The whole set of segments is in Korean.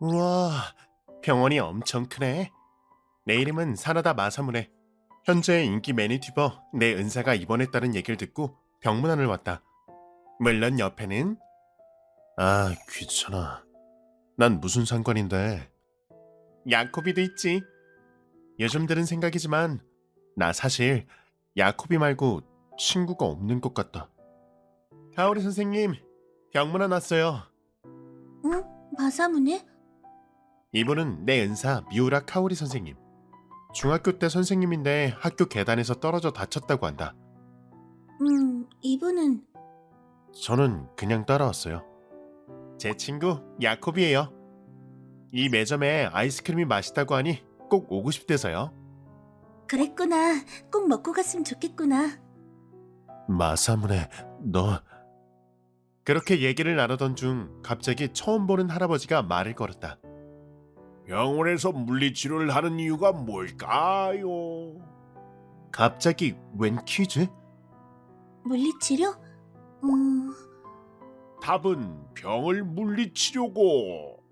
우와, 병원이 엄청 크네. 내 이름은 사나다 마사무네. 현재 인기 매니튜버 내 은사가 입원했다는 얘기를 듣고 병문안을 왔다. 물론 옆에는 아 귀찮아. 난 무슨 상관인데. 야코비도 있지. 요즘 들은 생각이지만 나 사실 야코비 말고 친구가 없는 것 같다. 가오리 선생님, 병문안 왔어요. 응? 마사무네? 이분은 내 은사 미우라 카오리 선생님. 중학교 때 선생님인데 학교 계단에서 떨어져 다쳤다고 한다. 음, 이분은 저는 그냥 따라왔어요. 제 친구 야콥이에요. 이 매점에 아이스크림이 맛있다고 하니 꼭 오고 싶대서요. 그랬구나. 꼭 먹고 갔으면 좋겠구나. 마사무네, 너 그렇게 얘기를 나누던 중 갑자기 처음 보는 할아버지가 말을 걸었다. 병원에서 물리치료를 하는 이유가 뭘까요? 갑자기 웬 퀴즈? 물리치료? 음, 답은 병을 물리치료고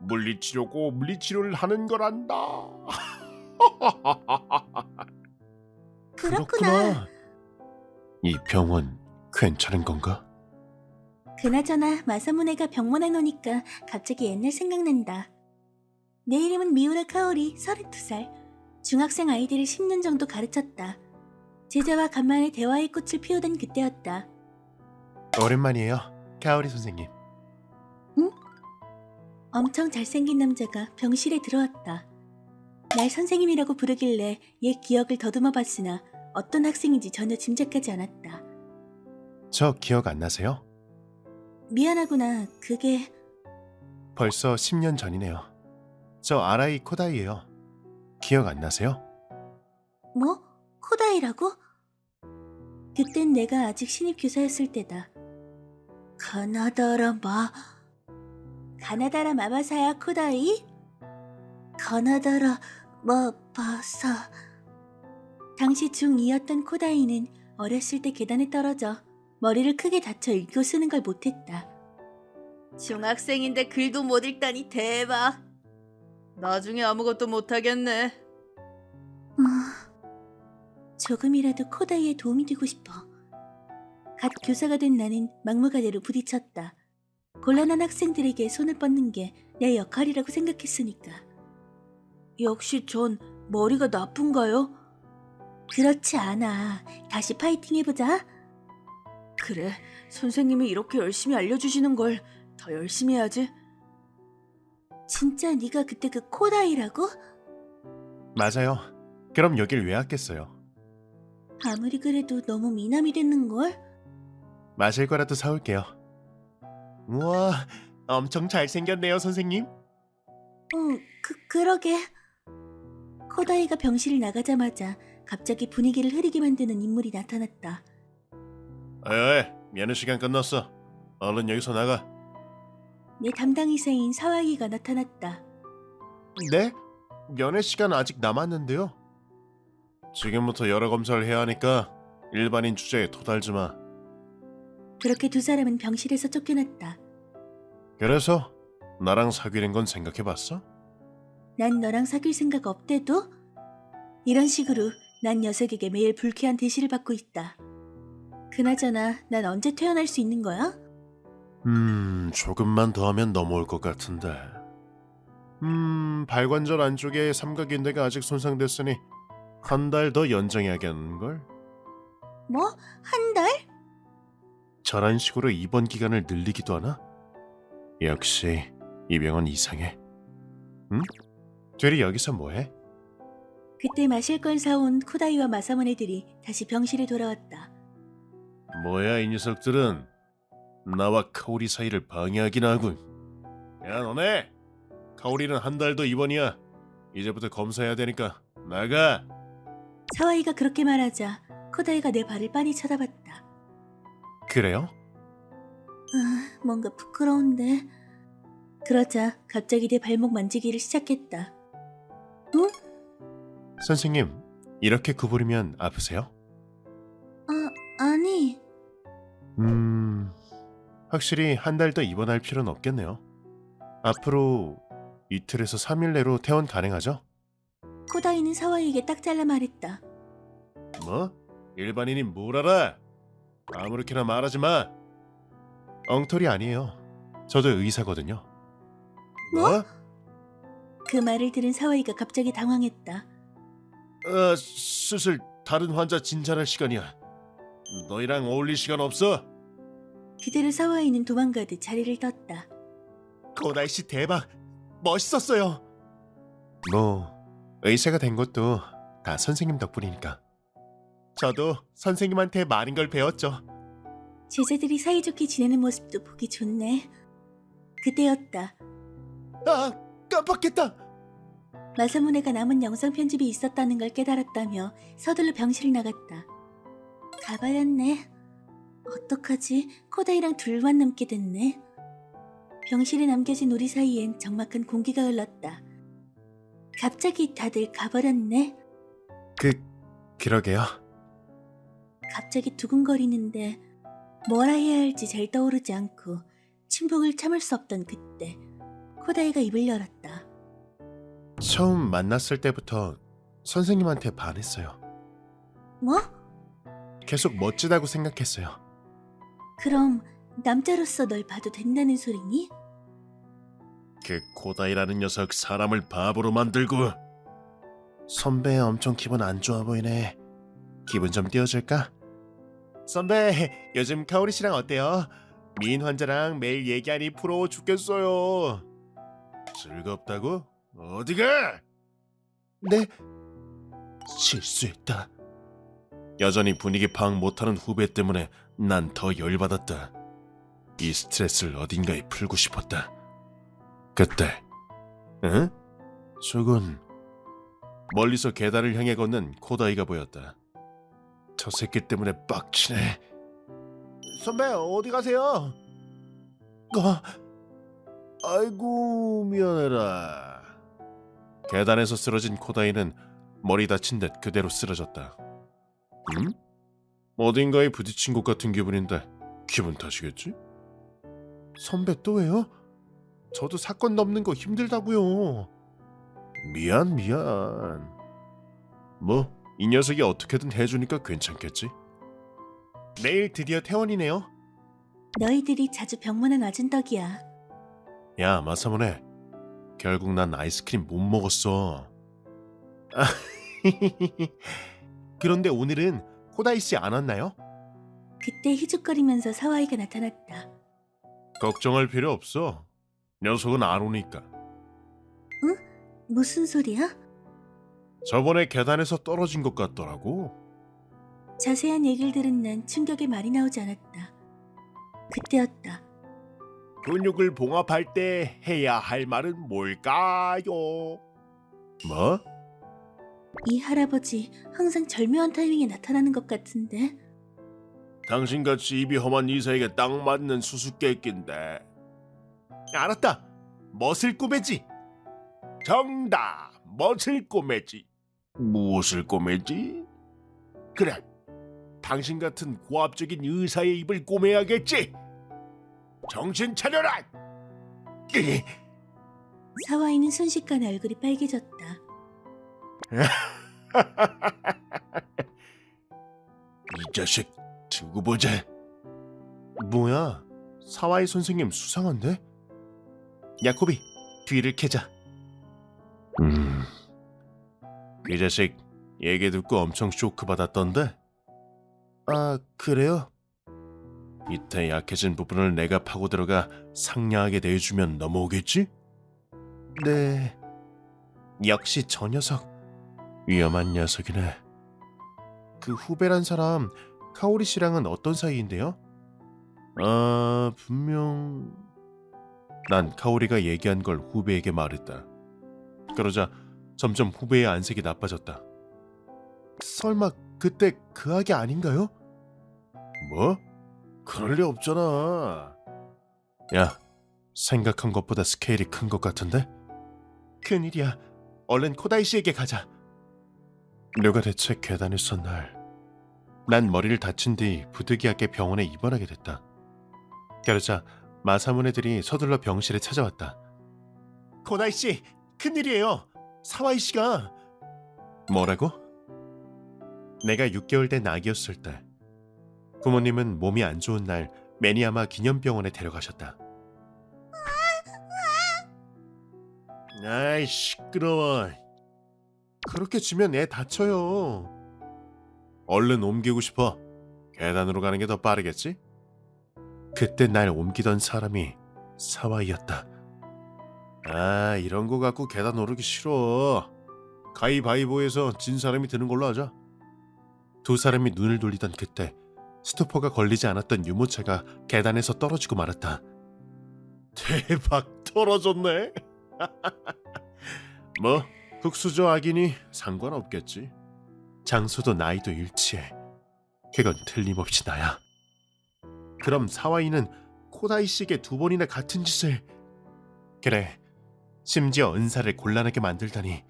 물리치료고 물리치료를 하는 거란다. 그렇구나. 이 병원 괜찮은 건가? 그나저나 마사무네가 병문안 오니까 갑자기 옛날 생각난다. 내 이름은 미우라 카오리, 32살. 중학생 아이들을 10년 정도 가르쳤다. 제자와 간만에 대화의 꽃을 피우던 그때였다. 오랜만이에요, 카오리 선생님. 엄청 잘생긴 남자가 병실에 들어왔다. 날 선생님이라고 부르길래 옛 기억을 더듬어 봤으나 어떤 학생인지 전혀 짐작하지 않았다. 저 기억 안 나세요? 미안하구나. 그게 벌써 10년 전이네요. 저 아라이 코다이예요. 기억 안 나세요? 뭐? 코다이라고? 그땐 내가 아직 신입 교사였을 때다. 가나다라 마 가나다라 마바사야 코다이? 가나다라 마바사 당시 중2였던 코다이는 어렸을 때 계단에 떨어져 머리를 크게 다쳐 읽고 쓰는 걸 못했다. 중학생인데 글도 못 읽다니 대박. 나중에 아무것도 못하겠네. 아, 조금이라도 코다이에 도움이 되고 싶어. 갓 교사가 된 나는 막무가내로 부딪혔다. 곤란한 학생들에게 손을 뻗는 게 내 역할이라고 생각했으니까. 역시 전 머리가 나쁜가요? 그렇지 않아. 다시 파이팅 해보자. 그래, 선생님이 이렇게 열심히 알려주시는 걸 더 열심히 해야지. 진짜 네가 그때 그 코다이라고? 맞아요. 그럼 여길 왜 왔겠어요? 아무리 그래도 너무 미남이 됐는걸? 마실 거라도 사올게요. 우와, 엄청 잘생겼네요, 선생님. 응, 그, 그러게. 코다이가 병실을 나가자마자 갑자기 분위기를 흐리게 만드는 인물이 나타났다. 에이, 면회 시간 끝났어. 얼른 여기서 나가. 내 담당 의사인 사와기가 나타났다. 네? 면회 시간 아직 남았는데요. 지금부터 여러 검사를 해야 하니까 일반인 주제에 토달지 마. 그렇게 두 사람은 병실에서 쫓겨났다. 그래서 나랑 사귀는 건 생각해봤어? 난 너랑 사귈 생각 없대도? 이런 식으로 난 녀석에게 매일 불쾌한 대시를 받고 있다. 그나저나 난 언제 퇴원할 수 있는 거야? 음, 조금만 더 하면 넘어올 것 같은데. 음, 발관절 안쪽에 삼각인대가 아직 손상됐으니 한 달 더 연장해야겠는걸? 뭐? 한 달? 저런 식으로 입원 기간을 늘리기도 하나? 역시 이 병원 이상해. 응? 둘이 여기서 뭐해? 그때 마실 걸 사온 코다이와 마사모네들이 다시 병실에 돌아왔다. 뭐야 이 녀석들은 나와 카오리 사이를 방해하긴 하군. 야 너네 카오리는 한 달 더 입원이야. 이제부터 검사해야 되니까 나가. 사와이가 그렇게 말하자 코다이가 내 발을 빤히 쳐다봤다. 그래요? 아, 뭔가 부끄러운데. 그러자 갑자기 내 발목 만지기를 시작했다. 선생님 이렇게 구부리면 아프세요? 아, 아니. 음 확실히 한 달 더 입원할 필요는 없겠네요. 앞으로 이틀에서 3일 내로 퇴원 가능하죠? 코다이는 사와이에게 딱 잘라 말했다. 뭐? 일반인이 뭘 알아? 아무렇게나 말하지 마. 엉터리 아니에요. 저도 의사거든요. 뭐? 그 말을 들은 사와이가 갑자기 당황했다. 어, 슬슬 다른 환자 진찰할 시간이야. 너희랑 어울릴 시간 없어. 그대로 사와이는 도망가듯 자리를 떴다. 고다이 씨 대박. 멋있었어요. 뭐 의사가 된 것도 다 선생님 덕분이니까. 저도 선생님한테 많은 걸 배웠죠. 제자들이 사이좋게 지내는 모습도 보기 좋네. 그때였다. 아, 깜빡했다. 마사무네가 남은 영상 편집이 있었다는 걸 깨달았다며 서둘러 병실을 나갔다. 가봐였네. 어떡하지? 코다이랑 둘만 남게 됐네. 병실에 남겨진 우리 사이엔 적막한 공기가 흘렀다. 갑자기 다들 가버렸네. 그 그러게요. 갑자기 두근거리는데 뭐라 해야 할지 잘 떠오르지 않고 침묵을 참을 수 없던 그때 코다이가 입을 열었다. 처음 만났을 때부터 선생님한테 반했어요. 뭐? 계속 멋지다고 생각했어요. 그럼 남자로서 널 봐도 된다는 소리니? 그 고다이라는 녀석 사람을 바보로 만들고 선배 엄청 기분 안 좋아 보이네. 기분 좀 띄워줄까? 선배 요즘 카오리 씨랑 어때요? 미인 환자랑 매일 얘기하니 부러워 죽겠어요. 즐겁다고? 어디가? 네 실수했다. 여전히 분위기 파악 못하는 후배 때문에 난 더 열받았다. 이 스트레스를 어딘가에 풀고 싶었다. 그때, 응? 저건 멀리서 계단을 향해 걷는 코다이가 보였다. 저 새끼 때문에 빡치네. 선배 어디 가세요? 아, 아이고 미안해라. 계단에서 쓰러진 코다이는 머리 다친 듯 그대로 쓰러졌다. 음? 어딘가에 부딪힌 것 같은 기분인데 기분 탓이겠지? 선배 또 왜요? 저도 사건 넘는 거 힘들다고요. 미안 미안. 뭐 이 녀석이 어떻게든 해주니까 괜찮겠지. 내일 드디어 퇴원이네요. 너희들이 자주 병문안 와준 덕이야. 야 마사모네. 결국 난 아이스크림 못 먹었어. 아, 그런데 오늘은 코다이 씨 안 왔나요? 그때 희죽거리면서 사와이가 나타났다. 걱정할 필요 없어. 녀석은 안 오니까. 무슨 소리야? 저번에 계단에서 떨어진 것 같더라고. 자세한 얘기를 들은 난 충격에 말이 나오지 않았다. 그때였다. 근육을 봉합할 때 해야 할 말은 뭘까요? 뭐? 이 할아버지 항상 절묘한 타이밍에 나타나는 것 같은데 당신같이 입이 험한 이사에게 딱 맞는 수수께끼인데. 알았다. 멋을 꼬매지. 정답. 멋을 꼬매지. 무엇을 꼬매지? 그래. 당신 같은 고압적인 의사의 입을 꼬매야겠지. 정신 차려라. 사와이는 순식간에 얼굴이 빨개졌다. 이 자식 두고 보자. 뭐야? 사와이 선생님 수상한데? 야코비 뒤를 캐자. 음. 이 자식 얘기 듣고 엄청 쇼크 받았던데. 아 그래요? 이때 약해진 부분을 내가 파고 들어가 상냥하게 대해주면 넘어오겠지? 네. 역시 저 녀석 위험한 녀석이네. 그 후배란 사람 카오리 씨랑은 어떤 사이인데요? 아 분명 난 카오리가 얘기한 걸 후배에게 말했다. 그러자 점점 후배의 안색이 나빠졌다. 설마 그때 그 아기 아닌가요? 뭐? 그럴 리 없잖아. 야, 생각한 것보다 스케일이 큰 것 같은데? 큰일이야. 얼른 코다이 씨에게 가자. 누가 대체 계단에 쏜날 난 머리를 다친 뒤 부득이하게 병원에 입원하게 됐다. 그러자 마사문 애들이 서둘러 병실에 찾아왔다. 고다이 씨, 큰일이에요. 사와이 씨가 뭐라고? 내가 6개월 된 아기였을 때 부모님은 몸이 안 좋은 날 매니아마 기념병원에 데려가셨다. 아이 시끄러워. 그렇게 지면 애 다쳐요. 얼른 옮기고 싶어. 계단으로 가는 게 더 빠르겠지? 그때 날 옮기던 사람이 사와이였다. 아, 이런 거 갖고 계단 오르기 싫어. 가위바위보에서 진 사람이 드는 걸로 하자. 두 사람이 눈을 돌리던 그때 스토퍼가 걸리지 않았던 유모차가 계단에서 떨어지고 말았다. 대박 떨어졌네. 뭐 흑수저 악인이 상관없겠지. 장소도 나이도 일치해. 그건 틀림없이 나야. 그럼 사와이는 코다이 씨에게 두 번이나 같은 짓을 그래 심지어 은사를 곤란하게 만들다니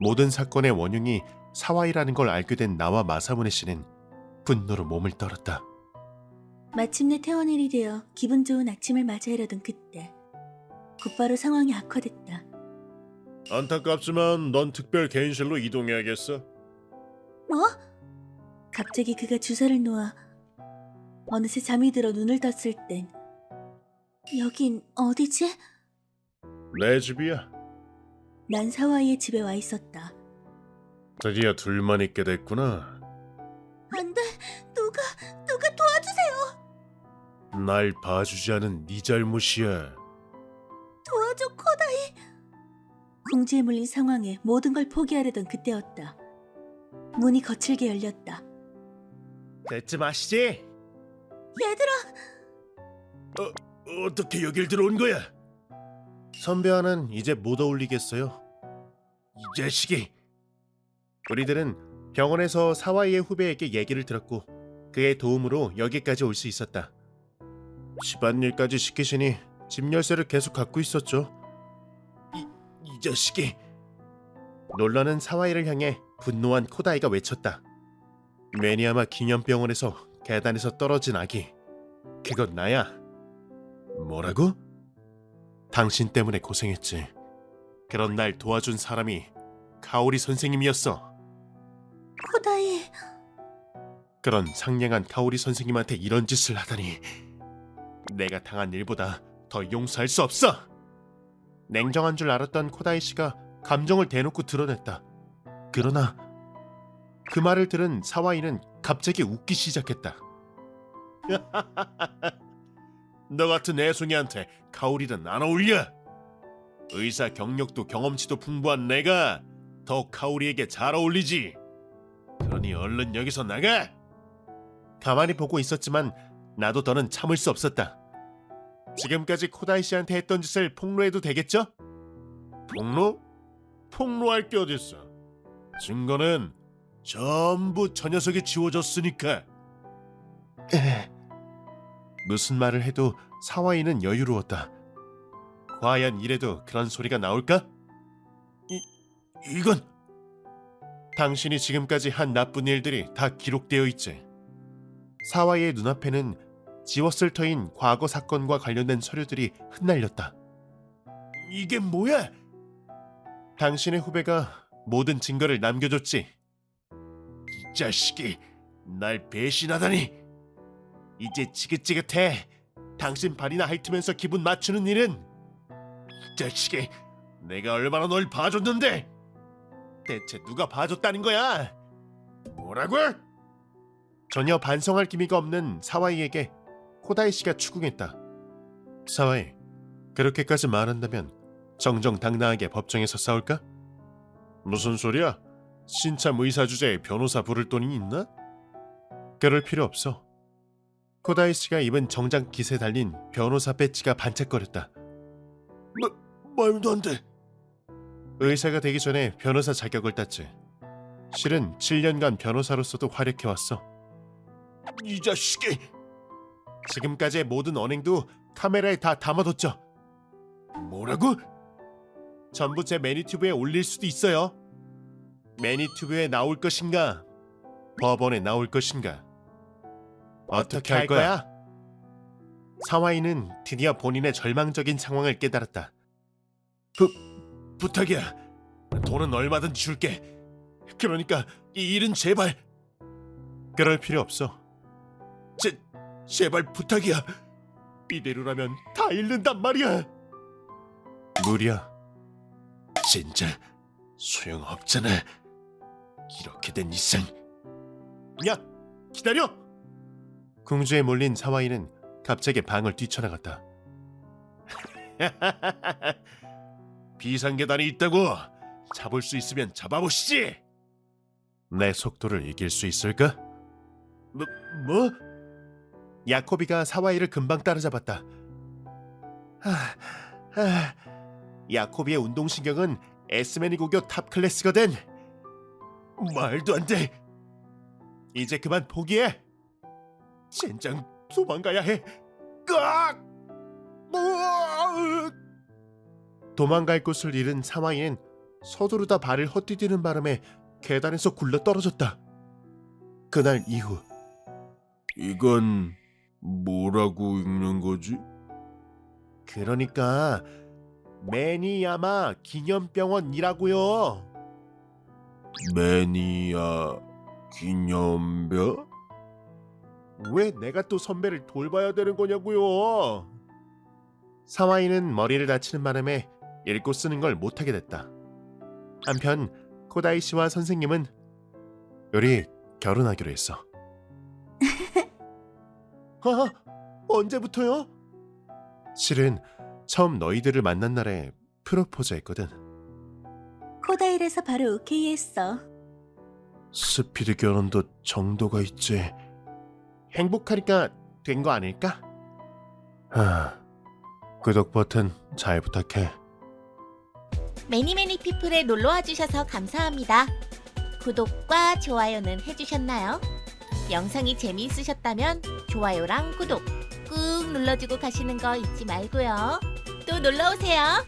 모든 사건의 원흉이 사와이라는 걸 알게 된 나와 마사무네 씨는 분노로 몸을 떨었다 마침내 퇴원일이 되어 기분 좋은 아침을 맞이하려던 그때 곧바로 상황이 악화됐다. 안타깝지만 넌 특별 개인실로 이동해야겠어 뭐? 갑자기 그가 주사를 놓아 어느새 잠이 들어 눈을 떴을 땐 여긴 어디지? 내 집이야 난 사와이의 집에 와 있었다. 드디어 둘만 있게 됐구나 안 돼! 누가, 누가 도와주세요! 날 봐주지 않은 네 잘못이야 궁지에 물린 상황에 모든 걸 포기하려던 그때였다. 문이 거칠게 열렸다. 됐지 마시지 얘들아! 어떻게 여길 들어온 거야? 선배 하나는 이제 못 어울리겠어요. 이 자식이. 우리들은 병원에서 사와이의 후배에게 얘기를 들었고 그의 도움으로 여기까지 올 수 있었다. 집안일까지 시키시니 집 열쇠를 계속 갖고 있었죠. 이, 이 자식이. 놀라는 사와이를 향해 분노한 코다이가 외쳤다. 매니아마 기념병원에서 계단에서 떨어진 아기. 그건 나야. 뭐라고? 당신 때문에 고생했지. 그런 날 도와준 사람이 카오리 선생님이었어. 코다이, 그런 상냥한 카오리 선생님한테 이런 짓을 하다니. 내가 당한 일보다 더 용서할 수 없어. 냉정한 줄 알았던 코다이 씨가 감정을 대놓고 드러냈다. 그러나 그 말을 들은 사와이는 갑자기 웃기 시작했다. 너 같은 애송이한테 카오리는 안 어울려. 의사 경력도 경험치도 풍부한 내가 더 카오리에게 잘 어울리지. 그러니 얼른 여기서 나가. 가만히 보고 있었지만 나도 더는 참을 수 없었다. 지금까지 코다이 씨한테 했던 짓을 폭로해도 되겠죠? 폭로? 폭로할 게 어딨어. 증거는 전부 저 녀석이 지워졌으니까. 무슨 말을 해도 사와이는 여유로웠다. 과연 이래도 그런 소리가 나올까? 이, 이건 당신이 지금까지 한 나쁜 일들이 다 기록되어 있지. 사와이의 눈앞에는 지웠을 터인 과거 사건과 관련된 서류들이 흩날렸다. 이게 뭐야? 당신의 후배가 모든 증거를 남겨줬지. 이 자식이 날 배신하다니. 이제 지긋지긋해. 당신 발이나 핥으면서 기분 맞추는 일은 이 자식이 내가 얼마나 널 봐줬는데 대체 누가 봐줬다는 거야? 뭐라고? 전혀 반성할 기미가 없는 사와이에게 코다이 씨가 추궁했다. 사와이, 그렇게까지 말한다면 정정당당하게 법정에서 싸울까? 무슨 소리야? 신참 의사 주제에 변호사 부를 돈이 있나? 그럴 필요 없어. 코다이 씨가 입은 정장 깃에 달린 변호사 배지가 반짝거렸다. 마, 말도 안 돼. 의사가 되기 전에 변호사 자격을 땄지. 실은 7년간 변호사로서도 활약해왔어. 이 자식이! 지금까지의 모든 언행도 카메라에 다 담아뒀죠. 뭐라고? 전부 제 매니튜브에 올릴 수도 있어요. 매니튜브에 나올 것인가? 법원에 나올 것인가? 어떻게 할 거야? 사와이는 드디어 본인의 절망적인 상황을 깨달았다. 부, 부탁이야. 돈은 얼마든지 줄게. 그러니까 이 일은 제발. 그럴 필요 없어. 제, 제발 부탁이야. 이대로라면 다 잃는단 말이야. 무리야. 진짜 소용없잖아. 이렇게 된 이상. 야, 기다려. 궁주에 몰린 사와이는 갑자기 방을 뛰쳐나갔다. 비상 계단이 있다고 잡을 수 있으면 잡아보시지. 내 속도를 이길 수 있을까? 뭐? 뭐? 야코비가 사와이를 금방 따라잡았다. 하, 하, 야코비의 운동신경은 에스메니 고교 탑 클래스거든. 말도 안 돼. 이제 그만 포기해. 젠장 도망가야 해. 으악! 도망갈 곳을 잃은 사마이는 서두르다 발을 헛디디는 바람에 계단에서 굴러 떨어졌다. 그날 이후 이건 뭐라고 읽는 거지? 그러니까 매니야마 기념병원이라고요. 매니야 기념병? 왜 내가 또 선배를 돌봐야 되는 거냐고요? 사와이는 머리를 다치는 바람에 읽고 쓰는 걸 못하게 됐다. 한편 코다이 씨와 선생님은 우리 결혼하기로 했어. 아, 언제부터요? 실은 처음 너희들을 만난 날에 프로포즈 했거든. 코다일에서 바로 오케이 했어. 스피드 결혼도 정도가 있지. 행복하니까 된 거 아닐까? 하, 구독 버튼 잘 부탁해. 매니매니 피플에 놀러와 주셔서 감사합니다. 구독과 좋아요는 해주셨나요? 영상이 재미있으셨다면 좋아요랑 구독 꾹 눌러주고 가시는 거 잊지 말고요. 또 놀러오세요.